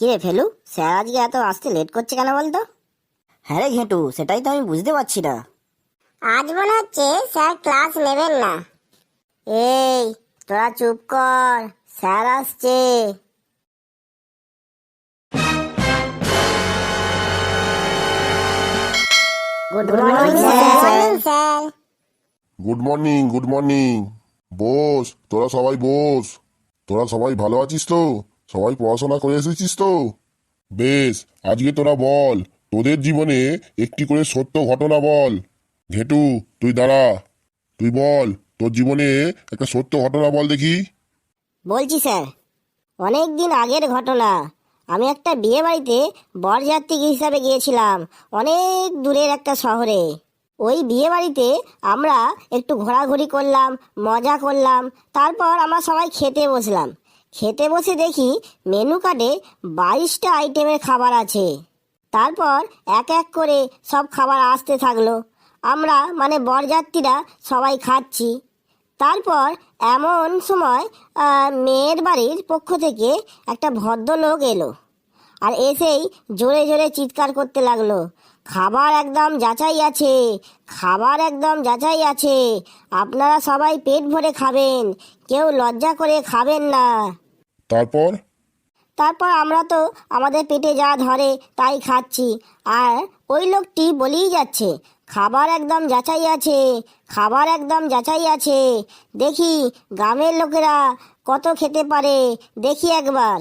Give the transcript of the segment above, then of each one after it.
কিরে ফেলু স্যার আজকে এত আসতে লেট করছে কেন বলতো? হ্যাঁ রে ঘেঁটু সেটাই তো আমি বুঝতে পারছি না। আজ মনে হচ্ছে স্যার ক্লাস নেবেন না। এই তোরা চুপ কর স্যার আসছে। Good morning sir good morning good morning boss তোরা সবাই বস তোরা সবাই ভালো আছিস তো? সবাই পড়াশোনা করে এসেছিস তো? বেশ, আজকে তোরা বল, তোদের জীবনে একটি করে সত্য ঘটনা বল। ঘেটু, তুই দাঁড়া। তুই বল, তোর জীবনে একটা সত্য ঘটনা বল দেখি। বলছি স্যার অনেক দিন আগের ঘটনা। আমি একটা বিয়ে বাড়িতে বরযাত্রী হিসাবে গিয়েছিলাম, অনেক দূরের একটা শহরে। ওই বিয়ে বাড়িতে আমরা একটু ঘোরাঘুরি করলাম, মজা করলাম, তারপর আমরা সবাই খেতে বসলাম। খেতে বসে দেখি মেনু কার্ডে বাইশটা আইটেমের খাবার আছে। তারপর এক এক করে সব খাবার আসতে থাকল। আমরা মানে বরযাত্রীরা সবাই খাচ্ছি। তারপর এমন সময় মেয়ের বাড়ির পক্ষ থেকে একটা ভদ্রলোক এলো। আর এসেই জোরে জোরে চিৎকার করতে লাগল। খাবার একদম যাচাই আছে খাবার একদম যাচাই আছে। আপনারা সবাই পেট ভরে খাবেন কেউ লজ্জা করে খাবেন না। তারপর? তারপর আমরা তো আমাদের পেটে যা ধরে তাই খাচ্ছি। আর ওই লোকটি বলেই যাচ্ছে খাবার একদম যাচাই আছে খাবার একদম যাচাই আছে। দেখি গ্রামের লোকেরা কত খেতে পারে দেখি একবার।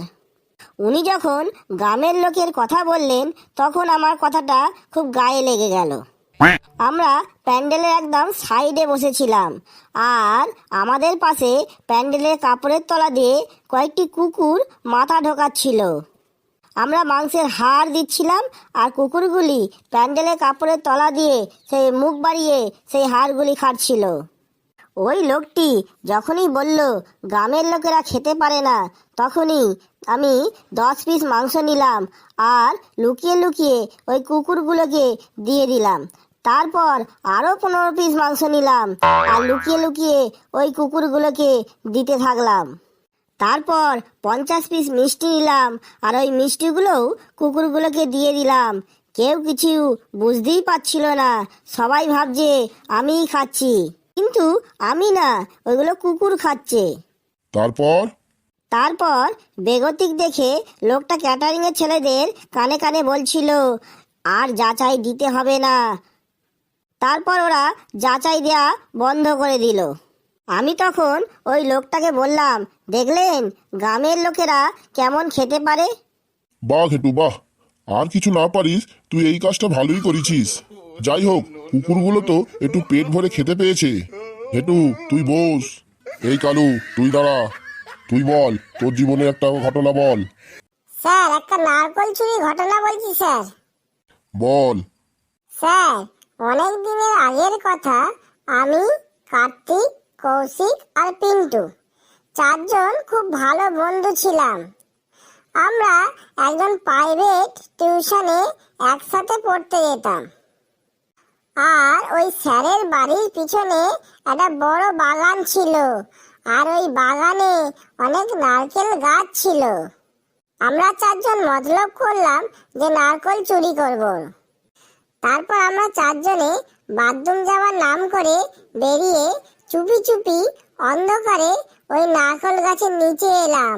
উনি যখন গ্রামের লোকের কথা বললেন, তখন আমার কথাটা খুব গায়ে লেগে গেল। আমরা প্যান্ডেলের একদম সাইডে বসেছিলাম, আর আমাদের পাশে প্যান্ডেলের কাপড়ের তলা দিয়ে কয়েকটি কুকুর মাথা ঢোকাচ্ছিল। আমরা মাংসের হাড় দিচ্ছিলাম, আর কুকুরগুলি প্যান্ডেলের কাপড়ের তলা দিয়ে সেই মুখ বাড়িয়ে সেই হাড়গুলি খাচ্ছিল। ওই লোকটি যখনই বলল, গ্রামের লোকেরা খেতে পারে না, তখনই আমি দশ পিস মাংস নিলাম আর লুকিয়ে লুকিয়ে ওই কুকুরগুলোকে দিয়ে দিলাম। তারপর আরও পনেরো পিস মাংস নিলাম আর লুকিয়ে লুকিয়ে ওই কুকুরগুলোকে দিতে থাকলাম। তারপর পঞ্চাশ পিস মিষ্টি নিলাম আর ওই মিষ্টিগুলোও কুকুরগুলোকে দিয়ে দিলাম। কেউ কিছু বুঝতেই পারছিল না, সবাই ভাবছে, আমিই খাচ্ছি। কিন্তু আমি না ওইগুলো কুকুর খাচ্ছে। তারপর? তারপর বেগতিক দেখে লোকটা ক্যাটারিং এর ছেলেদের কানে কানে বলছিল আর যাচাই দিতে হবে না। তারপর ওরা যাচাই দেয়া বন্ধ করে দিল। আমি তখন ওই লোকটাকে বললাম দেখলেন গ্রামের লোকেরা কেমন খেতে পারে? বাহ ঘেটু বাহ। আর কিছু না পারিস তুই এই কাজটা ভালোই করেছিস। যাই হোক কুকুরগুলো তো একটু পেট ভরে খেতে পেয়েছে। ঘেটু তুই বস। এই কালু তুই দাঁড়া। তুই বল তোর জীবনে একটা ঘটনা বল। স্যার একটা নারকল চুরি ঘটনা বলছি স্যার। বল। স্যার অনেক দিনের আগের কথা আমি কার্তিক কৌশিক আর পিন্টু চারজন খুব ভালো বন্ধু ছিলাম। আমরা একজন প্রাইভেট টিউশনে একসাথে পড়তে যেতাম। আর ওই স্যারের বাড়ির পিছনে একটা বড় বাগান ছিল। আর ওই বাগানে অনেক নারকেল গাছ ছিল। আমরা চারজন মতলব করলাম যে নারকেল চুরি করব। তারপর আমরা চারজনে বাথরুম যাওয়ার নাম করে বেরিয়ে চুপি চুপি অন্ধকারে ওই নারকেল গাছের নিচে এলাম।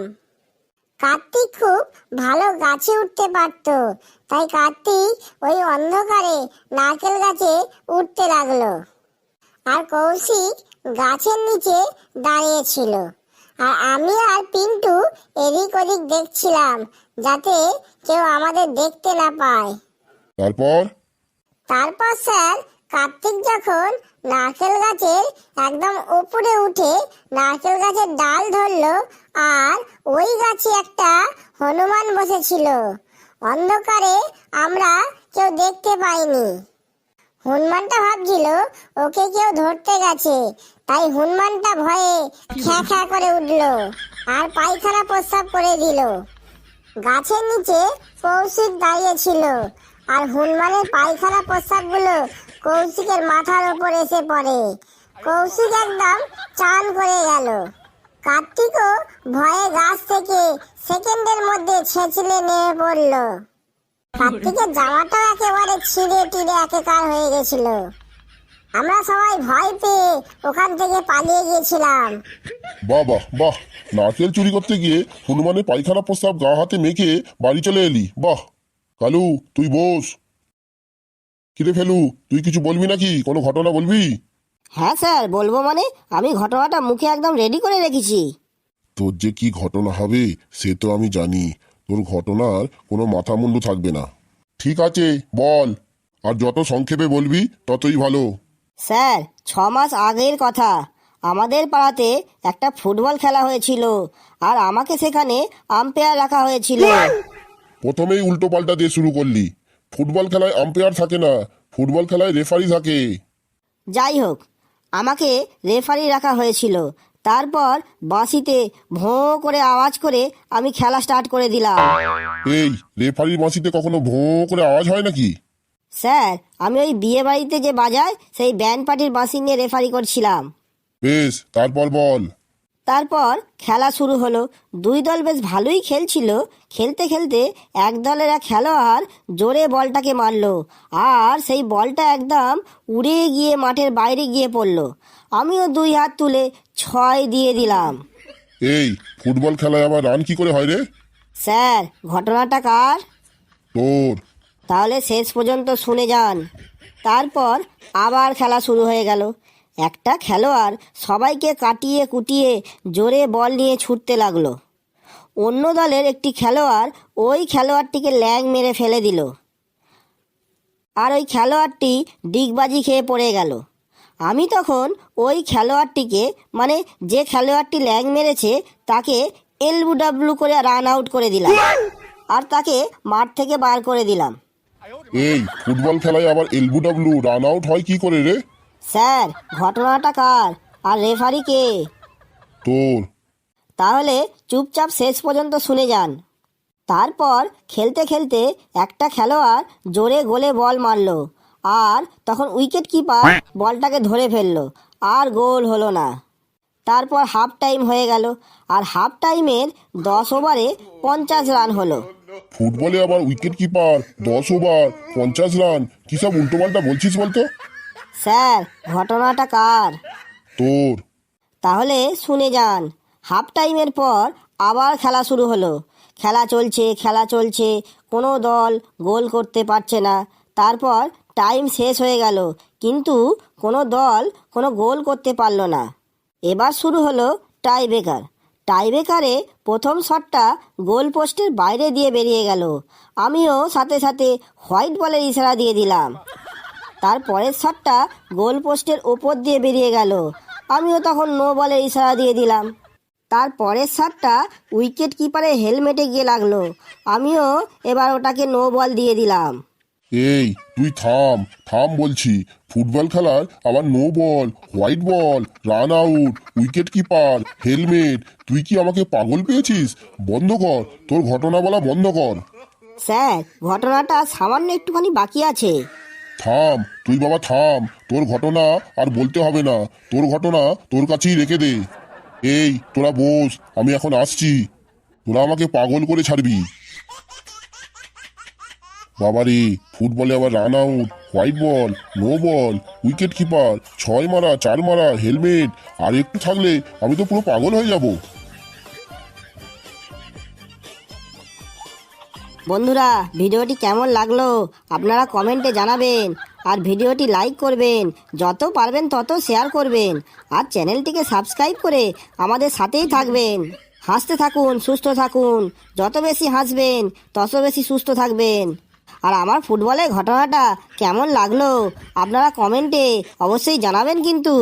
কার্তিক খুব ভালো গাছে উঠতে পারত। তাই কার্তিক ওই অন্ধকারে নারকেল গাছে উঠতে লাগল। আর কৌশিক গাছের নিচে দাঁড়িয়েছিল। আর আমি আর পিন্টু এদিক ওদিক দেখছিলাম যাতে কেউ আমাদের দেখতে না পায়। তারপর? তারপর স্যার কার্তিক যখন নারকেল গাছের একদম উপরে উঠে নারকেল গাছের ডাল ধরলো, আর ওই গাছে একটা হনুমান বসেছিল। অন্ধকারে আমরা কেউ দেখতে পাইনি। হনুমানটা ভাবছিল, ওকে কেউ ধরতে গেছে। তাই হনুমানটা ভয়ে খ্যা খ্যা করে উঠল আর পায়খানা প্রস্রাব করে দিল। গাছের নিচে কৌশিক দাঁড়িয়ে ছিল, আর হনুমানের পায়খানা প্রস্রাবগুলো কৌশিকের মাথার ওপর এসে পড়ে। কৌশিক একদম চান করে গেল। কার্তিকও ভয়ে গাছ থেকে সেকেন্ডের মধ্যে ছেঁচলে নেমে পড়ল। কার্তিকের জামাটাও একেবারে ছিঁড়ে টিড়ে একেকার হয়ে গেছিল। আমরা সবাই ভয় পেয়ে ওখান থেকে পালিয়ে গিয়েছিলাম। বাহ বাহ বাহ। নারকেল চুরি করতে গিয়ে হনুমানের পায়খানা প্রস্তাব গা হাতে মেখে বাড়ি চলে এলি। বাহ। কালু, তুই বস। কিরে ফেলু তুই কিছু বলবি নাকি? কোনো ঘটনা বলবি? হ্যাঁ স্যার বলব মানে আমি ঘটনাটা মুখে একদম রেডি করে রেখেছি। তোর যে কি ঘটনা হবে সে তো আমি জানি। তোর ঘটনার কোনো মাথা মুন্ডু থাকবে না। ঠিক আছে বল। আর যত সংক্ষেপে বলবি ততই ভালো। স্যার ছ মাস আগের কথা। আমাদের পাড়াতে একটা ফুটবল খেলা হয়েছিল আর আমাকে সেখানে আম্পায়ার রাখা হয়েছিল। প্রথমেই উল্টো পাল্টা দিয়ে শুরু করলি। ফুটবল খেলায় আম্পায়ার থাকে না। ফুটবল খেলায় রেফারি থাকে। যাই হোক আমাকে রেফারি রাখা হয়েছিল। তারপর বাঁশিতে ভোঁ করে আওয়াজ করে আমি খেলা স্টার্ট করে দিলাম। এই রেফারির বাঁশিতে কখনো ভোঁ করে আওয়াজ হয় নাকি? স্যার আমি ওই বিয়ে বাড়িতে যে বাজায় সেই ব্যান্ড পার্টির বাঁশি নিয়ে রেফারি করছিলাম। বেশ তারপর বল। তারপর খেলা শুরু হলো। দুই দল বেশ ভালোই খেলছিল। খেলতে খেলতে এক দলের এক খেলোয়াড় জোরে বলটাকে মারলো আর সেই বলটা একদম উড়ে গিয়ে মাঠের বাইরে গিয়ে পড়ল। আমিও দুই হাত তুলে ছয় দিয়ে দিলাম। এই ফুটবল খেলায় আবার রান কি করে হয় রে? স্যার ঘটনাটা কার? তোর। তাহলে শেষ পর্যন্ত শুনে যান। তারপর আবার খেলা শুরু হয়ে গেল। একটা খেলোয়াড় সবাইকে কাটিয়ে কুটিয়ে জোরে বল নিয়ে ছুটতে লাগল। অন্য দলের একটি খেলোয়াড় ওই খেলোয়াড়টিকে ল্যাং মেরে ফেলে দিল। আর ওই খেলোয়াড়টি ডিগবাজি খেয়ে পড়ে গেল। আমি তখন ওই খেলোয়াড়টিকে মানে যে খেলোয়াড়টি ল্যাং মেরেছে, তাকে এলবু ডাব্লু করে রান আউট করে দিলাম। আর তাকে মাঠ থেকে বার করে দিলাম। এই, ফুটবল খেলায় আবার এলবু ডাব্লু রান আউট হয় কি করে রে? স্যার ঘটনাটা কার? আর রেফারি কে? তোর। তাহলে চুপচাপ শেষ পর্যন্ত শুনে যান। তারপর খেলতে খেলতে একটা খেলোয়াড় জোরে গোলে বল মারলো আর তখন উইকেট কিপার বলটাকে ধরে ফেলল আর গোল হলো না। তারপর হাফ টাইম হয়ে গেল আর হাফ টাইমের দশ ওভারে পঞ্চাশ রান হলো। ফুটবলে আবার উইকেট কিপার দশ ওভার পঞ্চাশ রান। কি সব উল্টো পাল্টা বলছিস বলতো? স্যার ঘটনাটা কার? তোর। তাহলে শুনে যান হাফ টাইমের পর আবার খেলা শুরু হলো। খেলা চলছে খেলা চলছে কোনো দল গোল করতে পারছে না। তারপর টাইম শেষ হয়ে গেল কিন্তু কোনো দল কোনো গোল করতে পারল না। এবার শুরু হলো টাই ব্রেকার টাই ব্রেকারে প্রথম শটটা গোল পোস্টের বাইরে দিয়ে বেরিয়ে গেল। আমিও সাথে সাথে হোয়াইট বলের ইশারা দিয়ে দিলাম। তার পরের শটটা গোল পোস্টের ওপর দিয়ে বেরিয়ে গেল। আমিও তখন নো বলে ইশারা দিয়ে দিলাম। তার পরের শটটা উইকেট কিপারের হেলমেটে গিয়ে লাগল। আমিও এবার ওটাকে নো বল দিয়ে দিলাম। এই তুই থাম থাম বলছি। ফুটবল খেলার আবার no ball white ball run out wicket keeper helmet. তুই কি আমাকে পাগল পেয়েছিস? বন্ধ কর তোর ঘটনা বলা বন্ধ কর। স্যার ঘটনাটা সামান্য একটুখানি বাকি আছে। থাম, তুই বাবা থাম। তোর ঘটনা আর বলতে হবে না। তোর ঘটনা তোর কাছেই রেখে দে। এই, তোরা বোস, আমি এখন আসছি। তোরা আমাকে পাগল করে ছাড়বি। বাবারে, ফুটবলে আবার run out. White ball, no ball, wicket keeper, ছয় মারা, চার মারা, হেলমেট। আর একটু থাকলে আমি তো পুরো পাগল হয়ে যাব। বন্ধুরা, ভিডিওটি কেমন লাগল আপনারা কমেন্টে জানাবেন আর ভিডিওটি লাইক করবেন, যত পারবেন তত শেয়ার করবেন আর চ্যানেলটিকে সাবস্ক্রাইব করে আমাদের সাথেই থাকবেন। হাসতে থাকুন, সুস্থ থাকুন, যত বেশি হাসবেন, তত বেশি সুস্থ থাকবেন। আর আমার ফুটবলের ঘটনাটা কেমন লাগল আপনারা কমেন্টে অবশ্যই জানাবেন কিন্তু।